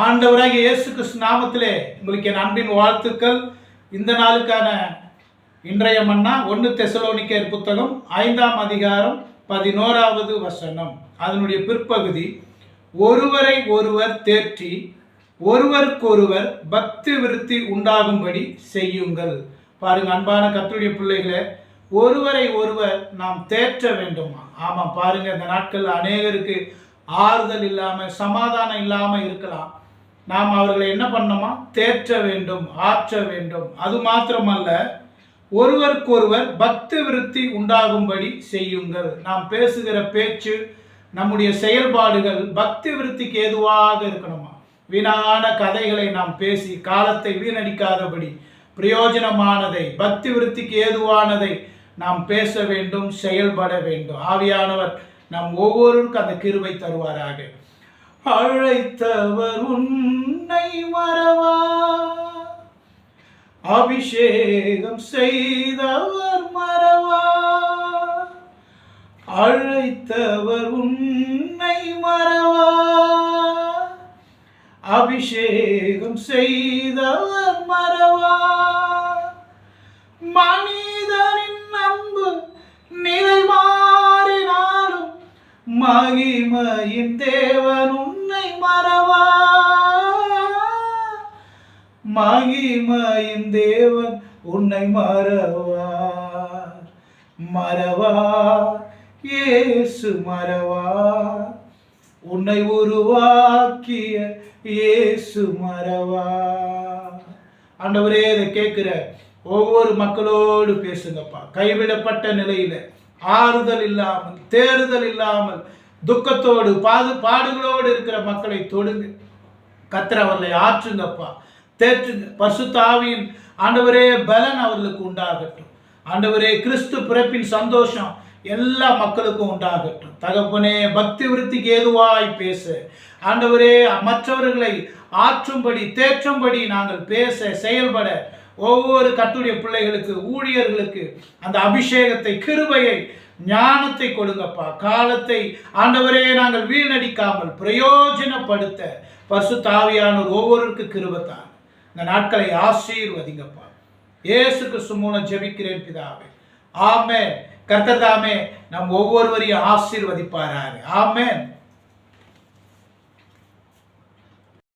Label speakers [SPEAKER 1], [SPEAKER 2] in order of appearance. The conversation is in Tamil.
[SPEAKER 1] ஆண்டவராக இயேசு கிறிஸ்து நாமத்திலே உங்களுக்கு என் அன்பின் வாழ்த்துக்கள். இந்த நாளுக்கான இன்றைய மன்னா ஒன்று தெசலோனிக்கர் புத்தகம் ஐந்தாம் அதிகாரம் பதினோராவது வசனம். அதனுடைய பிற்பகுதி ஒருவரை ஒருவர் தேற்றி ஒருவருக்கொருவர் பக்தி விருத்தி உண்டாகும்படி செய்யுங்கள். பாருங்க அன்பான கத்துடைய பிள்ளைகளை ஒருவரை ஒருவர் நாம் தேற்ற வேண்டுமா? ஆமாம் பாருங்க இந்த நாட்கள் அநேகருக்கு ஆறுதல் இல்லாமல் சமாதானம் இல்லாமல் இருக்கலாம். நாம் அவர்களை என்ன பண்ணணுமா? தேற்ற வேண்டும் ஆற்ற வேண்டும். அது மாத்திரமல்ல ஒருவருக்கொருவர் பக்தி விருத்தி உண்டாகும்படி செய்யுங்கள். நாம் பேசுகிற பேச்சு நம்முடைய செயல்பாடுகள் பக்தி விருத்திக்கு ஏதுவாக இருக்கணுமா? வீணான கதைகளை நாம் பேசி காலத்தை வீணடிக்காதபடி பிரயோஜனமானதை பக்தி விருத்திக்கு ஏதுவானதை நாம் பேச வேண்டும் செயல்பட வேண்டும். ஆவியானவர் நம் ஒவ்வொருவருக்கும் அந்த கிருவை தருவாராக. அழைத்தவர் உன் அபிஷேகம் செய்தவர் மறவா? அழைத்தவர் உன்னை மறவா? அபிஷேகம் செய்தவர் மறவா? மனிதனின் அன்பு நிலை மாறினாலும் மகிமையின் தேவன் உன்னை மறவா? மகிமையின் தேவன் உன்னை மறவா மறவா இயேசு மறவா உன்னை உருவாக்கிய இயேசு மறவா ஆண்டவரே இதை கேட்கிற ஒவ்வொரு மக்களோடு பேசுங்கப்பா. கைவிடப்பட்ட நிலையில ஆறுதல் இல்லாமல் தேறுதல் இல்லாமல் துக்கத்தோடு பாது பாடுகளோடு இருக்கிற மக்களை தொடுங்க. கத்திர அவர்களை ஆற்றுங்கப்பா. தேற்றுங்க பசுத்தாவியின் ஆண்டவரே பலன் அவர்களுக்கு உண்டாகட்டும். ஆண்டவரே கிறிஸ்து பிறப்பின் சந்தோஷம் எல்லா மக்களுக்கும் உண்டாகட்டும். தகப்பனே பக்தி விருத்திக்கு ஏதுவாய் பேச. ஆண்டவரே மற்றவர்களை ஆற்றும்படி தேற்றும்படி நாங்கள் பேச செயல்பட. ஒவ்வொரு கத்துடைய பிள்ளைகளுக்கு ஊழியர்களுக்கு அந்த அபிஷேகத்தை கிருபையை ஞானத்தை கொடுங்கப்பா. காலத்தை ஆண்டவரே நாங்கள் வீணடிக்காமல் பிரயோஜனப்படுத்த. பசு தாவியானோர் ஒவ்வொருவருக்கு கிருபத்தான் இந்த நாட்களை ஆசீர்வதிங்கப்பா. இயேசு கிறிஸ்து மூலம் ஜெபிக்கிறேன் பிதாவே. ஆமே கர்த்தர் தாமே நம் ஒவ்வொருவரையும் ஆசீர்வதிப்பாராரு ஆமென்.